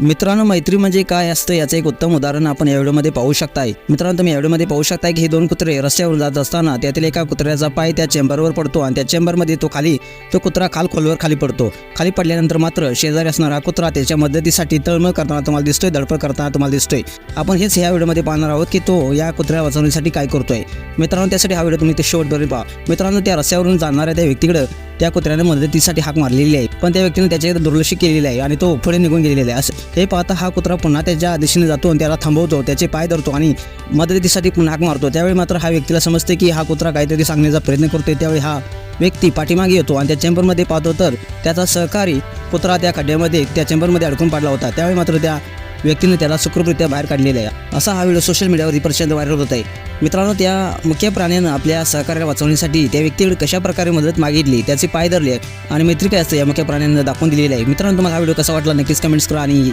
मित्रांनो मैत्री म्हणजे काय असतं याचं एक उत्तम उदाहरण आपण या व्हिडिओमध्ये पाहू शकताय. मित्रांनो तुम्ही या व्हिडिओमध्ये पाहू शकताय की हे दोन कुत्रे रस्त्यावरून जात असताना त्यातील एका कुत्र्याचा पाय त्या चेंबरवर पडतो आणि त्या चेंबरमध्ये तो खाली तो कुत्रा खाल खोलवर खाली पडतो. खाली पडल्यानंतर मात्र शेजारी असणारा कुत्रा त्याच्या मदतीसाठी तळमळ करताना तुम्हाला दिसतोय धडपड करताना तुम्हाला दिसतोय. आपण हेच ह्या व्हिडिओमध्ये पाहणार आहोत की तो या कुत्र्या वाचवण्यासाठी काय करतोय. मित्रांनो त्यासाठी हा व्हिडिओ तुम्ही ते शेवटपर्यंत पहा. मित्रांनो त्या रस्त्यावरून जाणाऱ्या त्या व्यक्तीकडे त्या कुत्र्याने मदतीसाठी हाक मारलेली आहे. पण त्या व्यक्तीने त्याच्याकडे दुर्लक्ष केलेली आहे आणि तो पुढे निघून गेलेला आहे. असं हे पाहता हा कुत्रा पुन्हा त्याच्या दिशेने जातो आणि त्याला थांबवतो त्याचे पाय धरतो आणि मदतीसाठी पुन्हा हाक मारतो. त्यावेळी मात्र हा व्यक्तीला समजते की हा कुत्रा काहीतरी सांगण्याचा प्रयत्न करतोय. त्यावेळी हा व्यक्ती पाठीमागे येतो आणि त्या चेंबरमध्ये पाहतो तर त्याचा सहकारी कुत्रा त्या खड्ड्यामध्ये त्या चेंबरमध्ये अडकून पडला होता. त्यावेळी मात्र त्या व्यक्तीने त्याला सुखरूपरित्या बाहेर काढलेला आहे. असा हा व्हिडिओ सोशल मीडियावर प्रचंड व्हायरल होत आहे. मित्रांनो त्या मुख्य प्राण्यानं आपल्या सहकार्याला वाचवण्यासाठी त्या व्यक्तीकडे कशा प्रकारे मदत मागितली त्याचे पाय धरले आणि मैत्री काय असतं या मुख्य प्राण्यांना दाखवून दिलेलं आहे. मित्रांनो तुम्हाला हा व्हिडिओ कसा वाटला नक्कीच कमेंट्स करा आणि